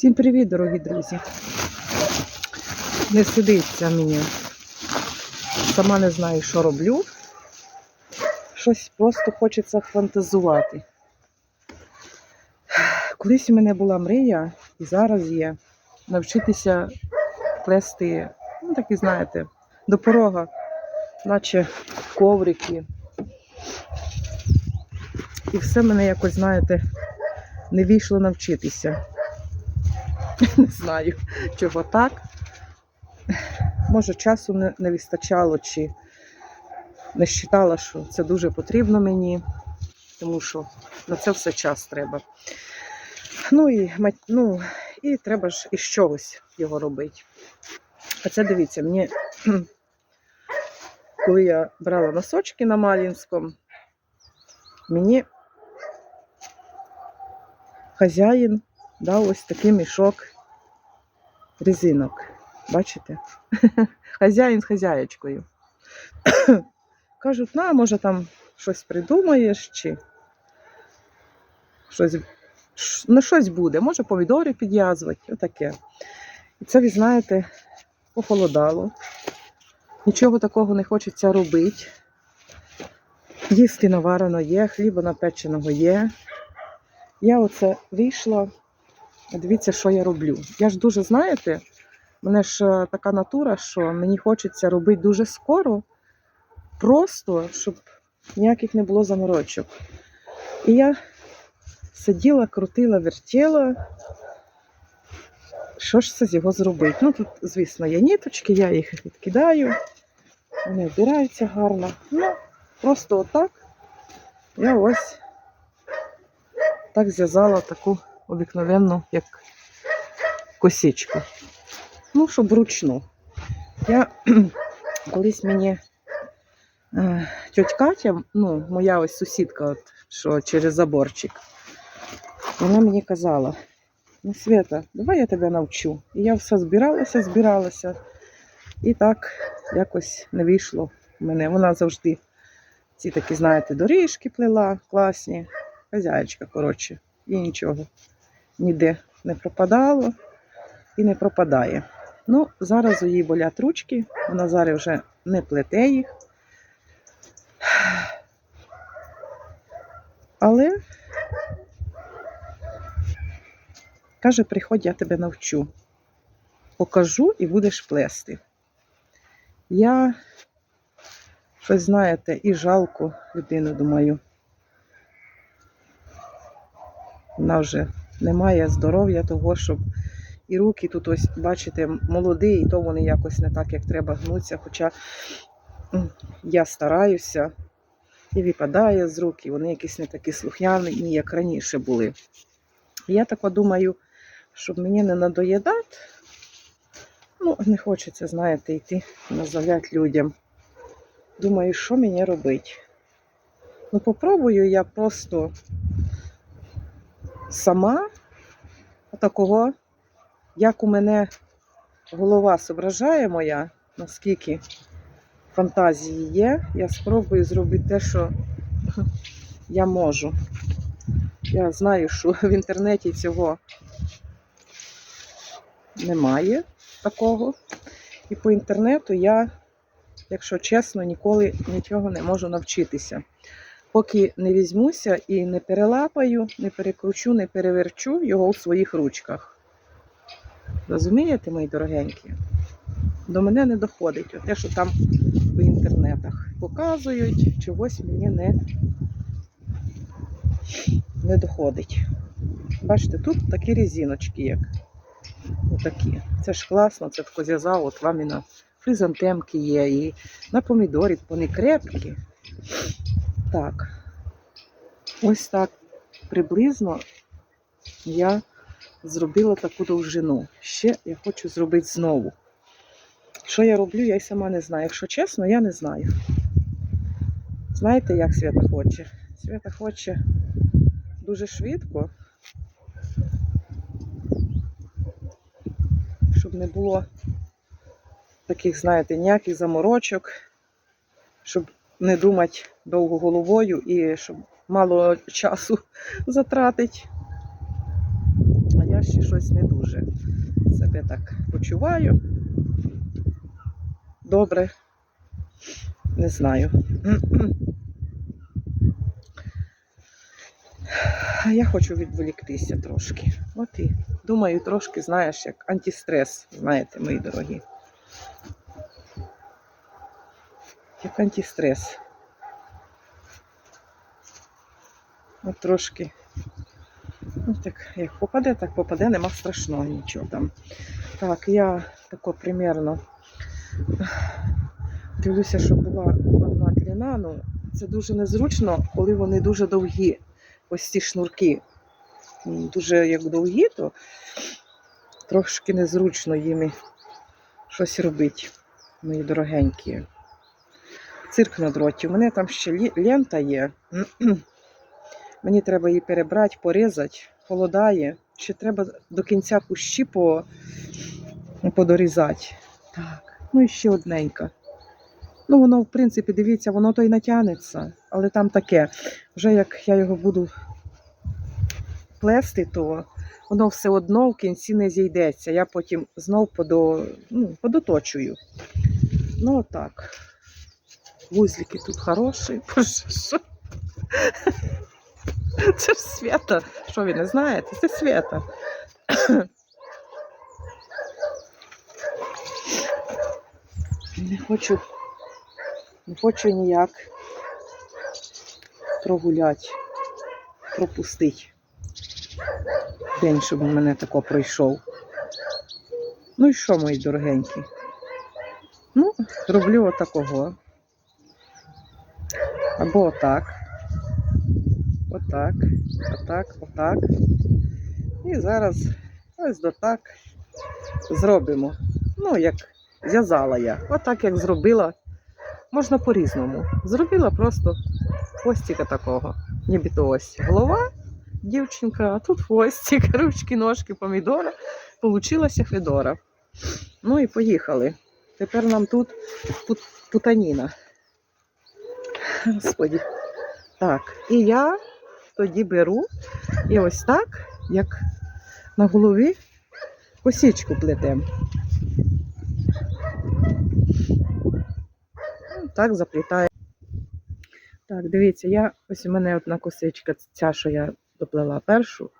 Всім привіт, дорогі друзі. Не сидиться мені. Сама не знаю, що роблю. Щось просто хочеться фантазувати. Колись у мене була мрія, і зараз є навчитися плести, ну такі, знаєте, до порога, наче коврики. І все мене якось, знаєте, не вийшло навчитися. Не знаю, чого так. Може, часу не, не вистачало, чи не вважала, що це дуже потрібно мені, тому що на це все час треба. Ну і, ну, і треба ж із чогось його робити. А це дивіться, мені, коли я брала носочки на Малінському, мені хазяїн дав ось такий мішок резинок. Бачите? Хазяїн з хазяєчкою. Кажуть, на, може там щось придумаєш, чи щось, на щось буде, може помідори підв'язувати, отаке. І це, ви знаєте, похолодало. Нічого такого не хочеться робити. Їсти наварено є, хліба напеченого є. Я оце вийшла. Дивіться, що я роблю. Я ж дуже, знаєте, мене ж е, така натура, що мені хочеться робити дуже скоро, просто, щоб ніяких не було заморочок. І я сиділа, крутила, вертіла. Що ж це з його зробити? Ну, тут, звісно, є ніточки, я їх відкидаю, вони вбираються гарно. Ну, просто отак я ось так зв'язала таку обикновенну, як косичку. Ну, щоб вручну. Я колись мені е, тьоть Катя, ну, моя ось сусідка, от, що через заборчик, вона мені казала: ну, Свята, давай я тебе навчу. І я все збиралася, збиралася. І так якось не вийшло в мене. Вона завжди ці такі, знаєте, доріжки плела, класні. Хазяєчка, коротше, і нічого ніде не пропадало і не пропадає. Ну, зараз у її болять ручки, вона зараз вже не плете їх. Але каже, приходь, я тебе навчу. Покажу і будеш плести. Я щось знаєте, і жалко людину, думаю. Вона вже не має здоров'я того, щоб і руки тут ось, бачите, молоді, і то вони якось не так, як треба гнуться. Хоча я стараюся і випадає з рук, і вони якісь не такі слухняні, як раніше були. Я так думаю, щоб мені не надоїдати, ну, не хочеться, знаєте, йти назовлять людям. Думаю, що мені робити? Ну, попробую я просто сама такого, як у мене голова зображає моя, наскільки фантазії є, я спробую зробити те, що я можу. Я знаю, що в інтернеті цього немає такого. І по інтернету я, якщо чесно, ніколи нічого не можу навчитися. Поки не візьмуся і не перелапаю, не перекручу, не переверчу його у своїх ручках. Розумієте, мої дорогенькі? До мене не доходить. Те, що там в інтернетах показують, чогось мені не, не доходить. Бачите, тут такі резиночки, як отакі. Це ж класно, це тако зв'язав, от вам і на фризантемки є, і на помідорі, вони крепкі. Так, ось так приблизно я зробила таку довжину. Ще я хочу зробити знову. Що я роблю, я й сама не знаю. Якщо чесно, я не знаю. Знаєте, як Свята хоче? Свята хоче дуже швидко, щоб не було таких, знаєте, ніяких заморочок, щоб не думати довго головою і щоб мало часу затратить. А я ще щось не дуже себе так почуваю. Добре. Не знаю. А я хочу відволіктися трошки. От і думаю, трошки, знаєш, як антистрес, знаєте, мої дорогі. Як антистрес. От трошки. Ну, так, як попаде, так попаде, нема страшного нічого там. Так, я тако примерно дивлюся, що була одна длина. Ну, це дуже незручно, коли вони дуже довгі. Ось ці шнурки. Дуже як довгі, то трошки незручно їм щось робити, мої дорогенькі. Цирк на дроті. У мене там ще лента є. Мені треба її перебрати, порізати, холодає. Ще треба до кінця кущі по, подорізати. Так, ну і ще одненька. Ну, воно, в принципі, дивіться, воно то й натягнеться, але там таке. Вже як я його буду плести, то воно все одно в кінці не зійдеться. Я потім знов подо, ну, подоточую. Ну, отак. Вузлики тут хороші. Боже, що? Це ж свята. Що ви не знаєте? Це свята. Не хочу, не хочу ніяк прогуляти, пропустити. День, щоб у мене тако пройшов. Ну і що, мої дорогенькі? Ну, роблю отакого. Або отак. Отак, отак, отак. І зараз ось дотак зробимо. Ну, як зв'язала я. Отак, як зробила. Можна по-різному. Зробила просто хвостика такого. Нібито ось голова, дівчинка, а тут хвостик, ручки, ножки, помідора. Получилася Федора. Ну і поїхали. Тепер нам тут пут- путаніна. Господі. Так, і я тоді беру і ось так, як на голові, косичку плетем. Ну, Так заплітаю. Так, дивіться, я ось у мене одна косичка, ця, що я доплела першу.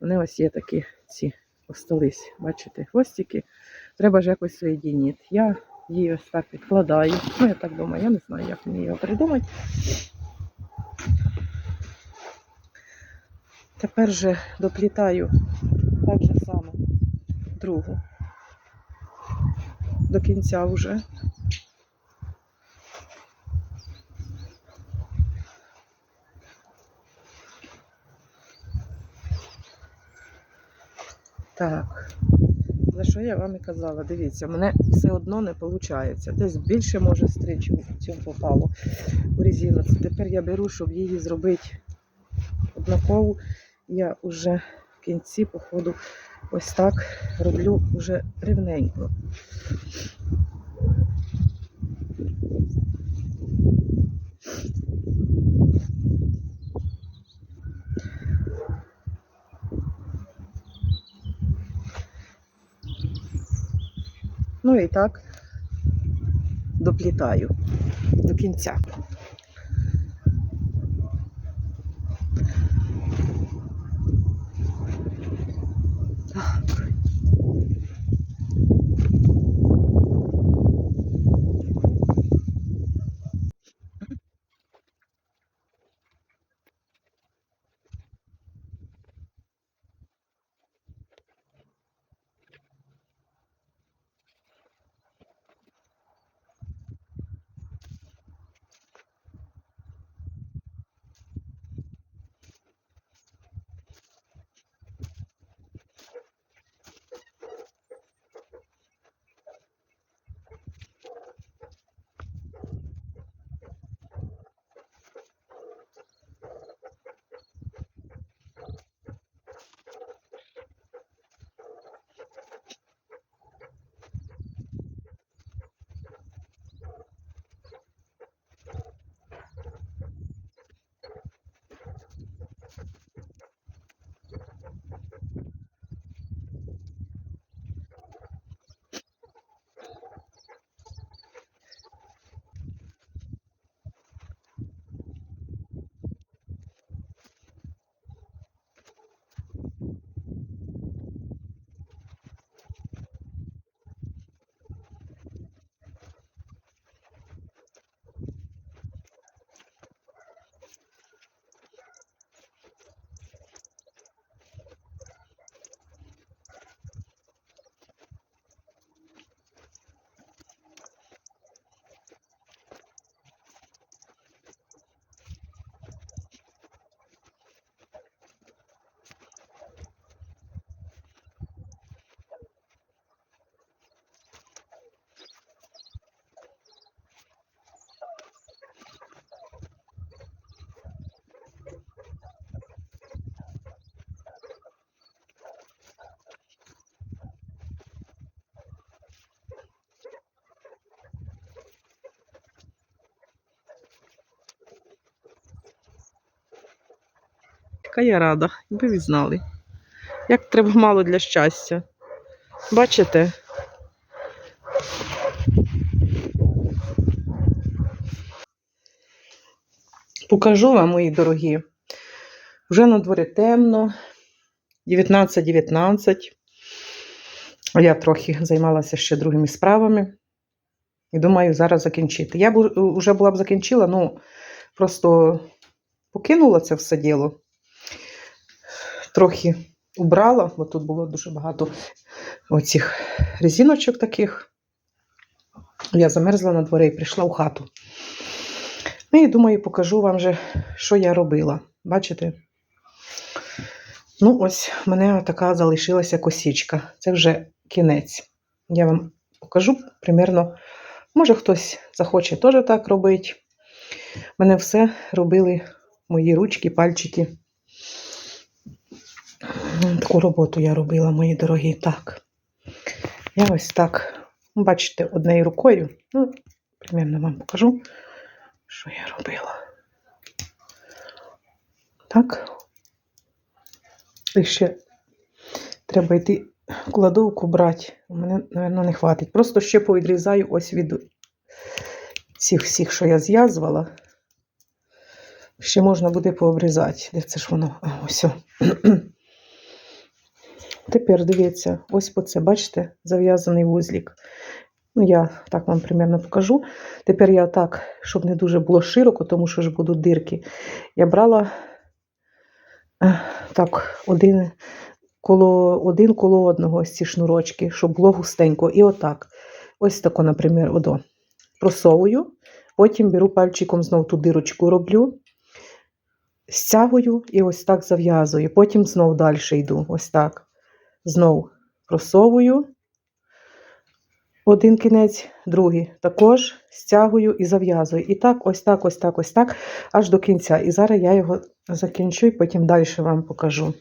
Вони ось є такі ці остались, бачите, хвостики. Треба ж якось соєдінити. Я її ось так відкладаю. Ну, я так думаю, я не знаю, як мені його придумати. Тепер же доплітаю так же само другу до кінця вже. Так. Що я вам і казала? Дивіться, мене все одно не виходить. Десь більше може стрічку в цьому попало у резину. Тепер я беру, щоб її зробити однакову. Я вже в кінці, походу, ось так роблю вже рівненько. Ну і так доплітаю до кінця. Яка я рада, якби ви знали. Як треба мало для щастя. Бачите? Покажу вам, мої дорогі. Вже на дворі темно, 19.19. А Я трохи займалася ще другими справами. І думаю, зараз закінчити. Я б вже була б закінчила, ну просто покинула це все діло. Трохи убрала, бо тут було дуже багато оцих резиночок таких. Я замерзла на дворі і прийшла в хату. Ну і думаю, покажу вам же, що я робила. Бачите? Ну, ось в мене така залишилася косічка. Це вже кінець. Я вам покажу примерно. Може, хтось захоче теж так робити. Мене все робили мої ручки, пальчики. Таку роботу я робила, мої дорогі. Так. Я ось так, бачите, однією рукою. Ну, примерно вам покажу, що я робила. Так. І ще треба йти кладовку брати. Мене, мабуть, не хватить. Просто ще повідрізаю ось від цих всіх, що я зв'язувала. Ще можна буде пообрізати. Де це ж воно? А, ось. Тепер дивіться, ось по це, бачите, зав'язаний вузлік. Ну, я так вам примерно покажу. Тепер я так, щоб не дуже було широко, тому що ж будуть дирки. Я брала е, так, один коло, один коло одного ось ці шнурочки, щоб було густенько. І отак. Ось тако, наприклад, одо. Просовую, потім беру пальчиком знову ту дирочку роблю, стягую і ось так зав'язую. Потім знов далі йду. Ось так. Знов просовую. Один кінець, другий також стягую і зав'язую. І так, ось так, ось так, ось так, аж до кінця. І зараз я його закінчу і потім далі вам покажу.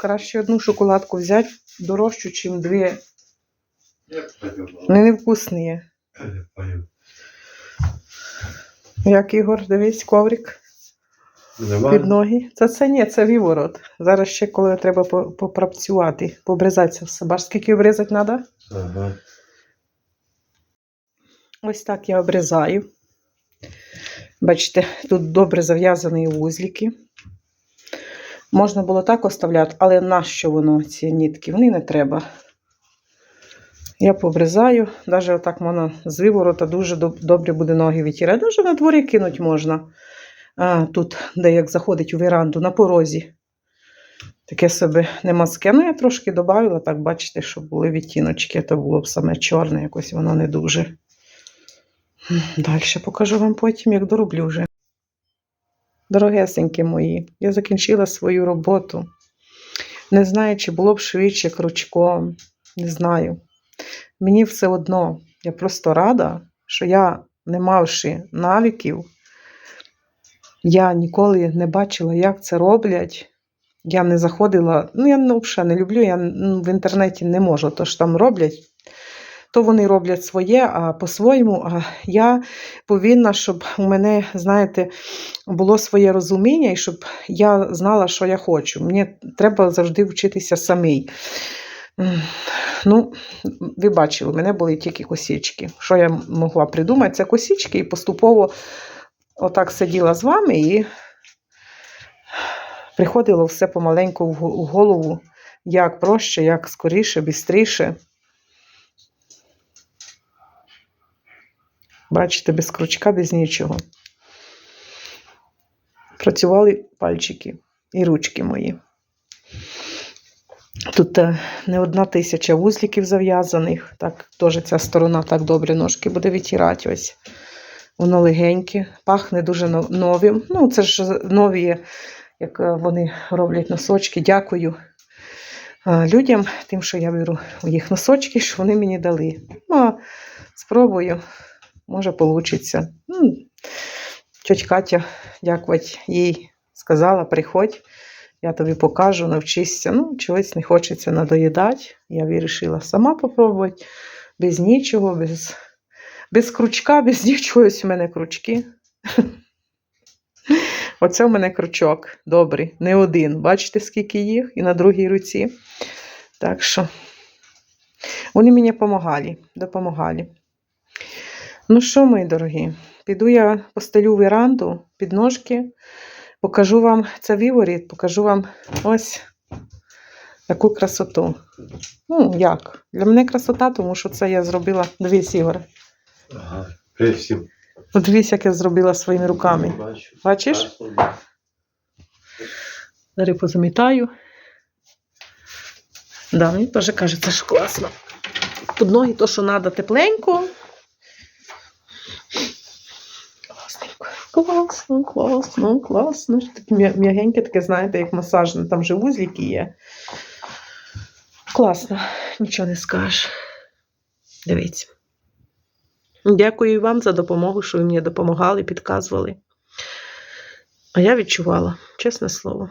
Краще одну шоколадку взяти дорожчу, ніж дві. Вони невкусні. Як Ігор, дивись, коврик під ноги. Це це ні, це віворот. Зараз ще коли треба по- попрацювати, пообрізатися все. Бачиш, скільки обрізати треба? Ага. Ось так я обрізаю. Бачите, тут добре зав'язані вузлики. Можна було так оставляти, але нащо воно, ці нітки? Вони не треба. Я пообрізаю, навіть отак можна з виворота дуже добре буде ноги витирати. Навіть на дворі кинуть можна. А, тут, де заходить у веранду, на порозі. Таке собі не мазке. Ну, я трошки додавала, так бачите, щоб були відтіночки, то було б саме чорне, якось воно не дуже. Далі покажу вам потім, як дороблю вже. Дорогесенькі мої, я закінчила свою роботу. Не знаю, чи було б швидше крючком. Не знаю. Мені все одно. Я просто рада, що я, не мавши навиків, я ніколи не бачила, як це роблять. Я не заходила, ну я ну, взагалі не люблю, я ну, в інтернеті не можу, то ж там роблять. То вони роблять своє, а по-своєму. А я повинна, щоб у мене, знаєте, було своє розуміння, і щоб я знала, що я хочу. Мені треба завжди вчитися самій. Ну, ви бачили, у мене були тільки косічки. Що я могла придумати? Це косічки, і поступово отак сиділа з вами і приходило все помаленьку в голову, як проще, як скоріше, швидше. Бачите, без крючка, без нічого. Працювали пальчики і ручки мої. Тут е, не одна тисяча вузликів зав'язаних. Так, теж ця сторона так добре ножки буде витирати. Ось. Воно легеньке, пахне дуже новим. Ну, це ж нові, як е, вони роблять носочки. Дякую е, людям, тим, що я беру у їх носочки, що вони мені дали. Ну, спробую, може, вийде. Ну, тьоть Катя, дякувати їй, сказала, приходь, я тобі покажу, навчишся. Ну, чогось не хочеться надоїдати. Я вирішила сама попробувати, без нічого, без, без крючка, без. Ось у мене крючки. Оце в мене крючок. Добрий, не один. Бачите, скільки їх? І на другій руці. Так що вони мені допомагали. допомагали. Ну що, мої дорогі, піду я постелю веранду, підножки, покажу вам це виворіт, покажу вам ось таку красоту. Ну, як? Для мене красота, тому що це я зробила. Дивись, Ігор. Ага. Привіт всім. Подивись, як я зробила своїми руками. Бачу. Бачиш? Зараз позамітаю. Да, мені теж кажеться, що класно. Під ноги то, що треба тепленько. Класненько. Класно, класно, класно. Таке м'ягеньке, таке, знаєте, як масажне, там же вузлики є. Класно, нічого не скажеш. Дивіться. Дякую вам за допомогу, що ви мені допомагали, підказували. А я відчувала, чесне слово.